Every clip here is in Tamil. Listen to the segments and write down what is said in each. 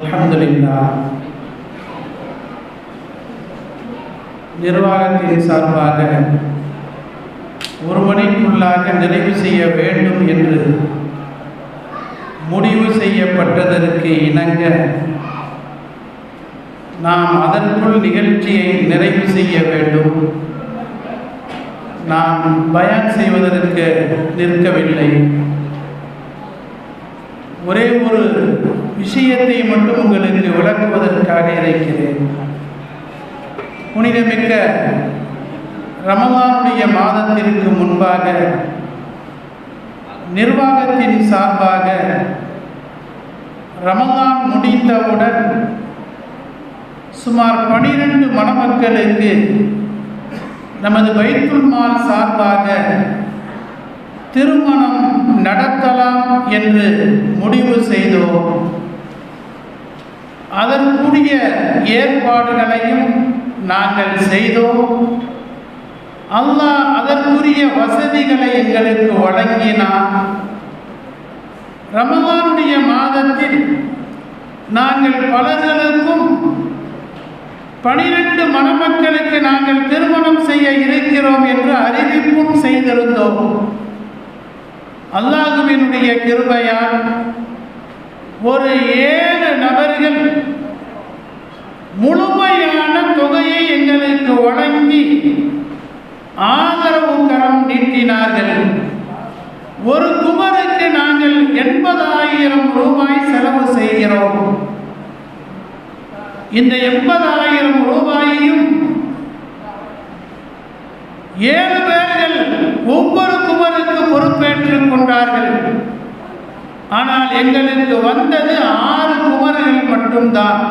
அல்ஹம்துலில்லா நிர்வாகத்தின் சார்பாக ஒரு மணிக்குள்ளாக நிறைவு செய்ய வேண்டும் என்று முடிவு செய்யப்பட்டதற்கு இணங்க நாம் அதற்குள் நிகழ்ச்சியை நிறைவு செய்ய வேண்டும். நாம் பயன் செய்வதற்கு நிற்கவில்லை. ஒரே ஒரு விஷயத்தை மட்டும் உங்களுக்கு விளக்குவதற்காக இருக்கிறேன். புனிதமிக்க ரமலானுடைய மாதத்திற்கு முன்பாக நிர்வாகத்தின் சார்பாக ரமலான் முடிந்தவுடன் சுமார் பனிரெண்டு மணமக்களுக்கு நமது பைத்துல் மால் சார்பாக திருமணம் நடத்தலாம் என்று முடிவு செய்தோம். அதற்குரிய ஏற்பாடுகளையும் நாங்கள் செய்தோம். அல்லாஹ் அதற்குரிய வசதிகளை எங்களுக்கு வழங்கினான். ரமதானுடைய மாதத்தில் நாங்கள் பலர்களுக்கும் பனிரெண்டு மணமக்களுக்கு நாங்கள் திருமணம் செய்ய இருக்கிறோம் என்று அறிவிப்பும் செய்திருந்தோம். அல்லாஹுவினுடைய கிருபையால் ஒரு ஏழு நபர்கள் முழுமையான தொகையை எங்களுக்கு வழங்கி ஆதரவு கரம் நீட்டினார்கள். ஒரு குமருக்கு நாங்கள் எண்பதாயிரம் ரூபாய் செலவு செய்கிறோம். இந்த எண்பதாயிரம் ரூபாயையும் ஏழு பேர்கள் ஒவ்வொரு குமருக்கு பொறுப்பேற்றுக் கொண்டார்கள். ஆனால் எங்களுக்கு வந்தது ஆறு குமர்கள் மட்டும்தான்.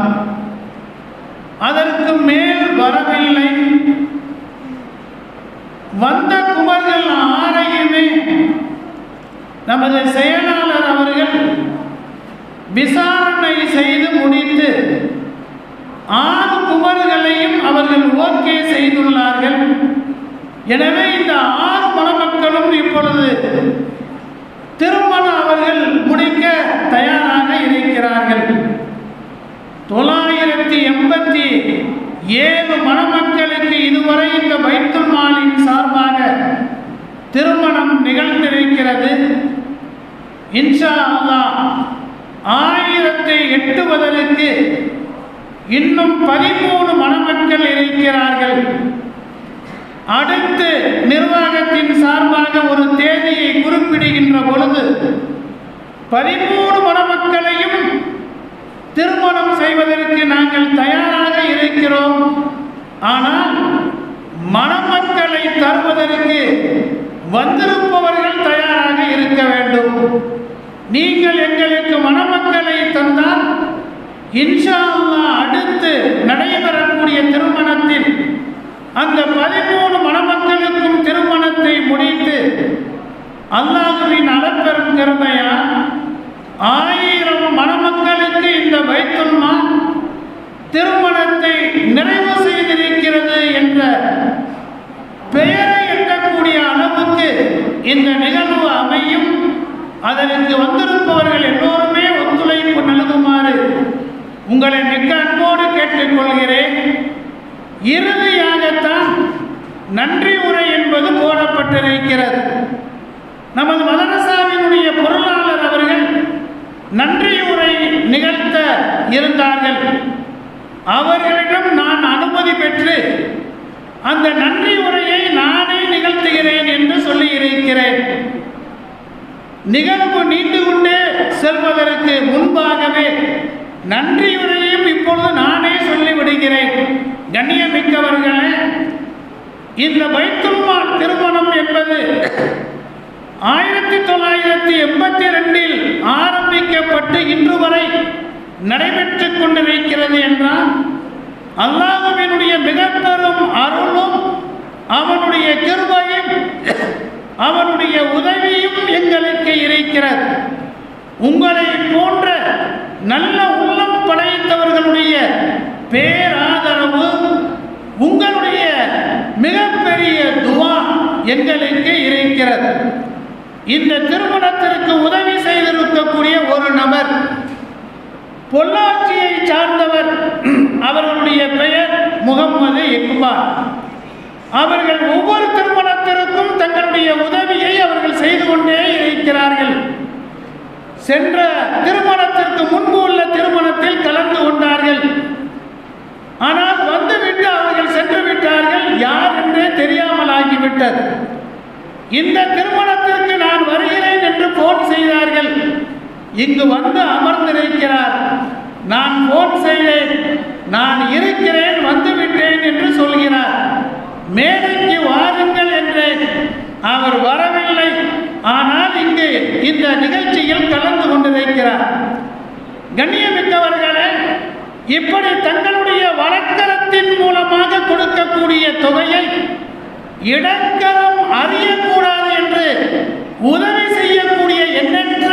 அதற்கு மேல் வரவில்லை. வந்த குமர்கள் ஆரையுமே நமது செயலாளர் அவர்கள் விசாரணை செய்து முடித்து ஆறு குமர்களையும் அவர்கள் ஓகே செய்துள்ளார்கள். எனவே இந்த ஆறு மணமக்களும் இப்பொழுது திருமணம் அவர்கள் முடிக்க தயார் இருக்கிறார்கள் தொள்ளாயிரத்தி எண்பத்தி ஏழு மணமக்களுக்கு இதுவரை இந்த வைத்தல் மாலின் சார்பாக திருமணம் நிகழ்ந்திருக்கிறது. இன்ஷா அல்லா ஆயிரத்தை எட்டுவதற்கு இன்னும் பதிமூணு மணமக்கள் இருக்கிறார்கள். அடுத்து நிர்வாகத்தின் சார்பாக ஒரு தேதியை குறிப்பிடுகின்ற பொழுது பதிமூணு மணமக்களையும் திருமணம் செய்வதற்கு நாங்கள் தயாராக இருக்கிறோம். ஆனால் மணமக்களை தருவதற்கு வந்திருப்பவர்கள் தயாராக இருக்க வேண்டும். நீங்கள் எங்களுக்கு மணமக்களை தந்தால் இன்ஷா அடுத்து நடைபெறக்கூடிய திருமணத்தில் அந்த பதிமூணு மணமக்களுக்கும் திருமணத்தை முடித்து அல்லாஹுவின் அளப்பெரும் கருமையால் ஆயிரம் மணமக்களுக்கு இந்த வைத்துல்மா திருமணத்தை நிறைவு செய்திருக்கிறது என்ற பெயரை எட்டக்கூடிய அளவுக்கு இந்த நிகழ்வு அமையும் அதற்கு வந்திருப்பவர்கள் எல்லோருமே ஒத்துழைப்பு நல்குமாறு உங்களை மிக்க அன்போடு கேட்டுக்கொள்கிறேன். இறுதியாகத்தான் நன்றி உரை என்பது போடப்பட்டிருக்கிறது. நமது மதரசாவினுடைய பொருளாளர் அவர்கள் நன்றி உரை நிகழ்த்த இருந்தார்கள். அவர்களிடம் நான் அனுமதி பெற்று அந்த நன்றி உரையை நானே நிகழ்த்துகிறேன் என்று சொல்லியிருக்கிறேன். நிகழ்வு நீண்டு கொண்டே செல்வதற்கு முன்பாகவே நன்றி உரையும் இப்பொழுது நானே சொல்லிவிடுகிறேன். கண்ணியமிக்கவர்களே இந்த பைத்துல்மான் திருமணம் என்பது ஆயிரத்தி தொள்ளாயிரத்தி எண்பத்தி ரெண்டில் ஆரம்பிக்கப்பட்டு இன்று வரை நடைபெற்று கொண்டிருக்கிறது என்றால் அல்லாஹுவினுடைய மிக பெரும் அருளும் அவனுடைய கிருபையும் அவனுடைய உதவியும் எங்களுக்கு இருக்கிறது. உங்களை போன்ற நல்ல உள்ளம் படைத்தவர்களுடைய பேராதரவு உங்களுடைய மிகப்பெரிய துவா எங்களுக்கு இருக்கிறது. இந்த திருமணத்திற்கு உதவி செய்திருக்கக்கூடிய ஒரு நபர் பொள்ளாச்சியை சார்ந்தவர் அவர்களுடைய பெயர் முகம்மது இக்பால். அவர்கள் ஒவ்வொரு திருமணத்திற்கும் தங்களுடைய உதவியை அவர்கள் செய்து கொண்டே இருக்கிறார்கள். சென்ற திருமணத்திற்கு முன்பு உள்ள திருமணத்தில் கலந்து கொண்டார்கள். ஆனால் வந்துவிட்டு அவர்கள் சென்று விட்டார்கள். யார் என்றே தெரியாமல் ஆகிவிட்டது. இந்த திருமணத்திற்கு நான் வருகிறேன் என்று போன் செய்தார்கள். இங்கு வந்து அமர்ந்திருக்கிறார் நான் போன் செய்தேன். நான் இருக்கிறேன். வந்துவிட்டேன் என்று சொல்கிறார். மேடைக்கு வாருங்கள் என்றேன். அவர் வரவில்லை. ஆனால் இங்கு இந்த நிகழ்ச்சியில் கலந்து கொண்டிருக்கிறார் கண்ணியமிக்கவர்களே இப்படி தங்களுடைய வழக்கரத்தின் மூலமாக கொடுக்கக்கூடிய தொகையை இடக்கரம் அறியக்கூடாது என்று உதவி செய்யக்கூடிய எண்ணற்ற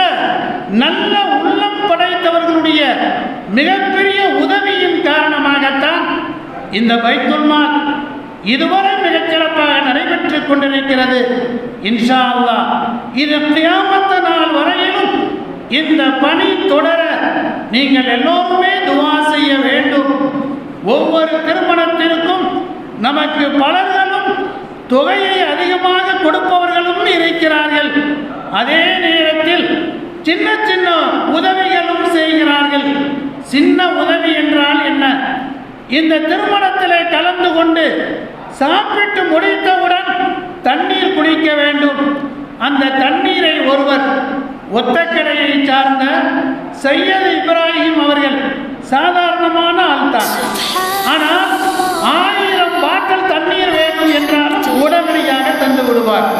நல்ல உள்ளம் படைத்தவர்களுடைய மிகப்பெரிய உதவியின் காரணமாகத்தான் இந்த பைத்துல்மான் இதுவரை மிகச்சிறப்பாக நடைபெற்று நடைபெற்றுக் கொண்டிருக்கிறது. இன்ஷா அல்லா இது கியாமத்த நாள் வரையிலும் இந்த பணி தொடர நீங்கள் எல்லோருமே துவா செய்ய வேண்டும். ஒவ்வொரு திருமணத்திற்கும் நமக்கு பலர்களும் தொகையை அதிகமாக கொடுப்பவர்களும் இருக்கிறார்கள். அதே நேரத்தில் சின்ன சின்ன உதவிகளும் செய்கிறார்கள். சின்ன உதவி என்றால் என்ன? இந்த திருமணத்திலே கலந்து கொண்டு சாப்பிட்டு முடித்தவுடன் தண்ணீர் குடிக்க வேண்டும். அந்த தண்ணீரை ஒருவர் ஒத்தக்கடையை சார்ந்த சையது இப்ராஹிம் அவர்கள் சாதாரணமான ஆள்தான். ஆனால் ஆயிரம் பாட்டில் தண்ணீர் வேண்டும் என்றால் உடனடியாக தந்து விடுவார்.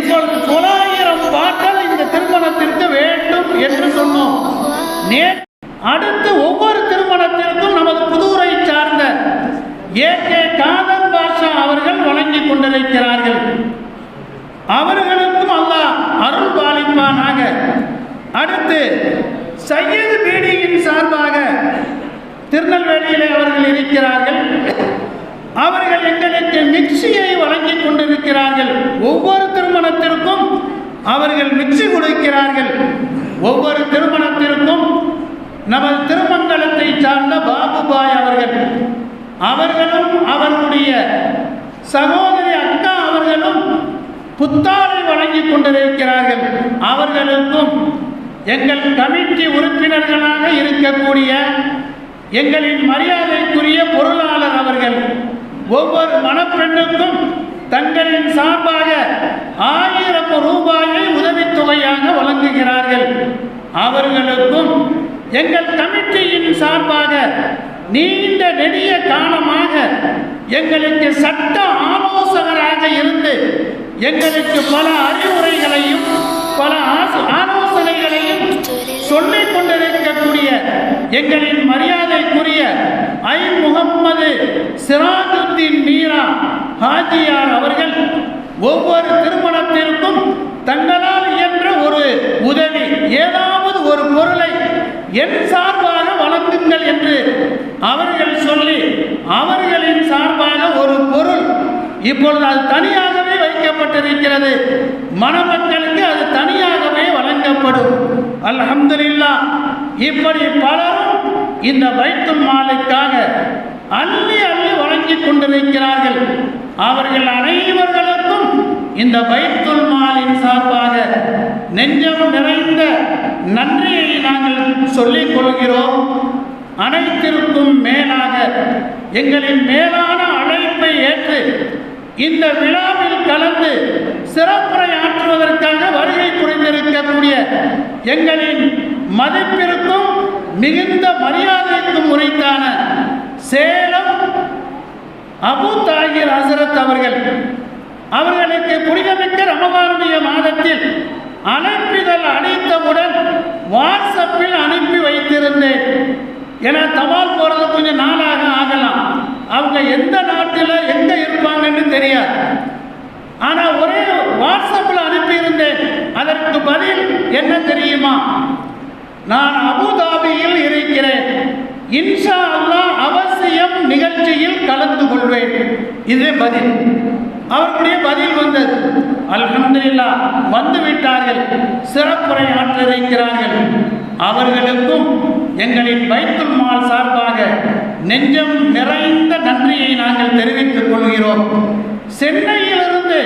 இப்பொழுது தொள்ளாயிரம் பாட்டில் இந்த திருமணத்திற்கு வேண்டும் என்று சொன்னோம். நேற்று அடுத்து ஒவ்வொரு திருமணத்திற்கும் நமது புது ஏ கே காதர் பாஷா அவர்கள் வழங்கிக் கொண்டிருக்கிறார்கள். அவர்களுக்கும் அல்லாஹ் அருள் பாலிப்பானாக. அடுத்து சையது பீடியின் சார்பாக திருநெல்வேலியிலே அவர்கள் இருக்கிறார்கள். அவர்கள் எங்களுக்கு மிக்சியை வழங்கி கொண்டிருக்கிறார்கள். ஒவ்வொரு திருமணத்திற்கும் அவர்கள் மிக்சி கொடுக்கிறார்கள். ஒவ்வொரு திருமணத்திற்கும் நமது திருமங்கலத்தை சார்ந்த பாபுபாய் அவர்கள் அவர்களும் அவர்களுடைய சகோதரி அக்கா அவர்களும் புத்தாடை வழங்கிக் கொண்டிருக்கிறார்கள். அவர்களுக்கும் எங்கள் கமிட்டி உறுப்பினர்களாக இருக்கக்கூடிய எங்களின் மரியாதைக்குரிய பொருளாளர் அவர்கள் ஒவ்வொரு மணப்பெண்ணுக்கும் தங்களின் சார்பாக ஆயிரம் ரூபாயை உதவித்தொகையாக வழங்குகிறார்கள். அவர்களுக்கும் எங்கள் கமிட்டியின் சார்பாக நீண்ட நெடிய காலமாக எங்களுக்கு சட்ட ஆலோசகராக இருந்து எங்களுக்கு பல அறிவுரைகளையும் பல ஆலோசனைகளையும் சொல்லிக் கொண்டிருக்கக்கூடிய எங்களின் மரியாதைக்குரிய ஐ. முகம்மது சிராஜுத்தீன் மீரா ஹாஜியார் அவர்கள் ஒவ்வொரு திருமணத்திற்கும் தங்களால் இயன்ற ஒரு உதவி ஏதாவது ஒரு பொருளை என் சார் அவர்கள் சொல்லி அவர்களின் சார்பாக ஒரு பொருள் இப்பொழுது அது தனியாகவே வைக்கப்பட்டிருக்கிறது. மணமக்களுக்கு அது தனியாகவே வழங்கப்படும். அல்ஹம்துலில்லாஹ் இப்படி பலரும் இந்த பைத்துல் மாலைக்காக அள்ளி அள்ளி வழங்கி கொண்டிருக்கிறார்கள். அவர்கள் அனைவர்களுக்கும் இந்த பைத்துல் மாலின் சார்பாக நெஞ்சம் நிறைந்த நன்றியை நாங்கள் சொல்லிக் கொள்கிறோம். அனைத்திற்கும் மேலாக எங்களின் மேலான அழைப்பை ஏற்று இந்த விழாவில் கலந்து சிறப்புரை ஆற்றுவதற்காக வருகை புரிந்திருக்கக்கூடிய எங்களின் மதிப்பிற்கும் மிகுந்த மரியாதைக்கும் உரித்தான சேலம் அபு தாகிர் ஹசரத் அவர்கள். அவர்களுக்கு புனிதமிக்க ரமதானுடைய மாதத்தில் அழைப்பிதழ் அளித்தவுடன் வாட்ஸ்அப்பில் அனுப்பி வைத்திருந்தேன். ஏன்னா தபால் போகிறது கொஞ்சம் நாளாக ஆகலாம். அவங்க எந்த நாட்டில் எங்கே இருப்பாங்கன்னு தெரியாது. ஆனால் ஒரே வாட்ஸ்அப்பில் அனுப்பியிருந்தேன். அதற்கு பதில் என்ன தெரியுமா? நான் அபுதாபியில் இருக்கிறேன். இன்ஷா அல்லா அவசியம் நிகழ்ச்சியில் கலந்து கொள்வேன். இதே பதில். அவர்களுடைய பதில் வந்தது. அல்ஹம்துல்லா வந்து விட்டார்கள் சிறப்புரை ஆற்றிருக்கிறார்கள் அவர்களுக்கும் எங்களின் பைத்துல் மால் சார்பாக நெஞ்சம் நிறைந்த நன்றியை நாங்கள் தெரிவித்துக் கொள்கிறோம். சென்னையிலிருந்து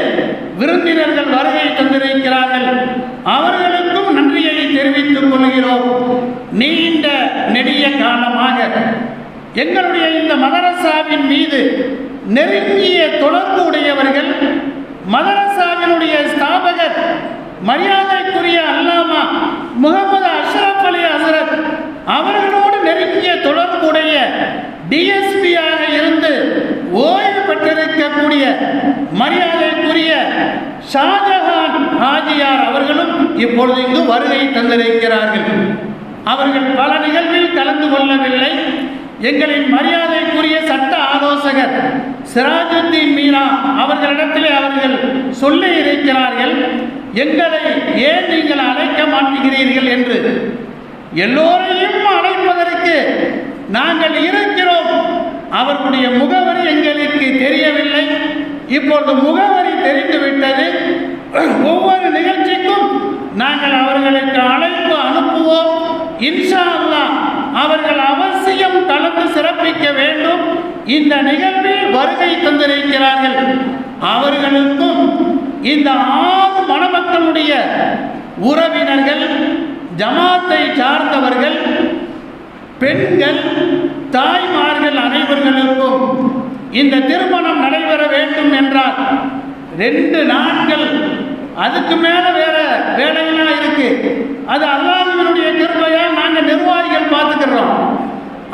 விருந்தினர்கள் வருகை தந்திருக்கிறார்கள். அவர்களுக்கும் நன்றியை தெரிவித்துக் கொள்கிறோம். நீண்ட நெடிய காலமாக எங்களுடைய இந்த மதரசாவின் மீது நெருங்கிய தொடர்பு உடையவர்கள் மதரசாவினுடைய ஸ்தாபகர் மரியாதைக்குரிய அல்லாமா முகமது அஷ்ரப் அலி ஹசரத் அவர்களோடு நெருங்கிய தொடர்புடைய டிஎஸ்பியாக இருந்து ஓய்வு பெற்றிருக்கக்கூடிய மரியாதைக்குரிய ஷாஜஹான் ஹாஜியார் அவர்களும் இப்பொழுது இங்கு வருகை தந்திருக்கிறார்கள். அவர்கள் பல நிகழ்வில் கலந்து கொள்ளவில்லை. எங்களின் மரியாதைக்குரிய சட்ட ஆலோசகர் சிராஜுத்தீன் மீனா அவர்களிடத்திலே அவர்கள் சொல்லி இருக்கிறார்கள் எங்களை ஏன் நீங்கள் அழைக்க மாட்டுகிறீர்கள் என்று எல்லோரையும் அழைப்பதற்கு நாங்கள் இருக்கிறோம். அவர்களுடைய முகவரி எங்களுக்கு தெரியவில்லை. இப்பொழுது முகவரி தெரிந்துவிட்டது. ஒவ்வொரு நிகழ்ச்சிக்கும் நாங்கள் அவர்களுக்கு அழைப்பு அனுப்புவோம். இன்ஷா அல்லா அவர்கள் அவசியம் கலந்து சிறப்பிக்க வேண்டும். இந்த நிகழ்வில் வருகை தந்திருக்கிறார்கள். அவர்களுக்கும் இந்த ஆறு மணமக்களுடைய உறவினர்கள் ஜமாத்தை சார்ந்தவர்கள் பெண்கள் தாய்மார்கள் அனைவர்களுக்கும் இந்த திருமணம் நடைபெற வேண்டும் என்றால் ரெண்டு நாட்கள் அதுக்கு மேலே வேற வேலையெல்லாம் இருக்கு. அது அல்லாஹ்வினுடைய கிருபையால் நாங்கள் நிர்வாகிகள் பார்த்துக்கிறோம்.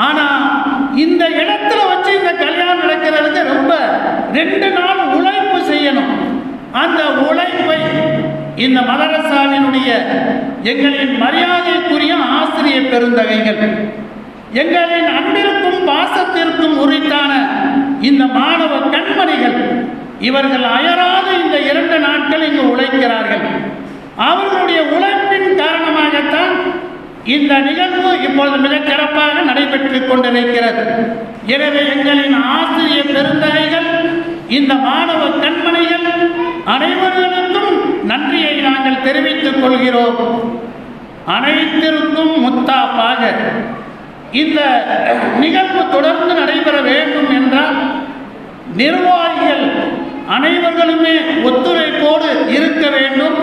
ஆனால் இந்த இடத்துல வச்சு இந்த கல்யாணம் நடக்கிறதுக்கு ரொம்ப ரெண்டு நாள் உழைப்பு செய்யணும். அந்த உழைப்பை இந்த மதரசாவினுடைய எங்களின் மரியாதைக்குரிய ஆசிரியர் பெருந்தகைகள் எங்களின் அன்பிற்கும் பாசத்திற்கும் உரித்தான இந்த மாணவ கண்மணிகள் இவர்கள் அயராது இந்த இரண்டு நாட்கள் இங்கு உழைக்கிறார்கள். அவர்களுடைய உழைப்பின் காரணமாகத்தான் இந்த நிகழ்வு இப்பொழுது மிக சிறப்பாக நடைபெற்றுக் கொண்டிருக்கிறது. எனவே எங்களின் ஆசிரியர் பெருந்தகைகள் இந்த மாணவ கண்மணிகள் அனைவர்களுக்கும் நன்றியை நாங்கள் தெரிவித்துக் கொள்கிறோம். அனைத்திற்கும் முத்தாப்பாக இந்த நிகழ்வு தொடர்ந்து நடைபெற வேண்டும் என்றால் நிர்வாகிகள் அனைவர்களுமே ஒத்துழைப்போடு இருக்க வேண்டும்.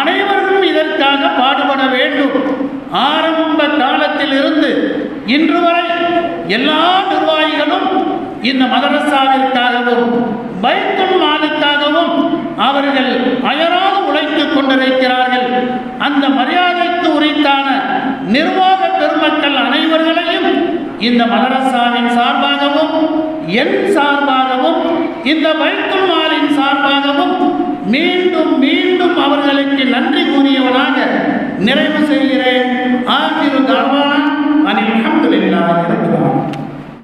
அனைவரும் இதற்காக பாடுபட வேண்டும். ஆரம்ப காலத்தில் இருந்து இன்று வரை எல்லா நிர்வாகிகளும் இந்த மதரசாவிற்காகவும் பைத்துல் மாலுக்காகவும் அவர்கள் வைக்கிறார்கள். அந்த மரியாதைக்கு உரித்தான நிர்வாக பெருமக்கள் அனைவர்களையும் இந்த மதரசாவின் சார்பாகவும் என் சார்பாகவும் இந்த வைத்துல் மாலின் சார்பாகவும் மீண்டும் மீண்டும் அவர்களுக்கு நன்றி கூறியவனாக நிறைவு செய்கிறேன். ஆகிரு தாவானா இருக்கிறான்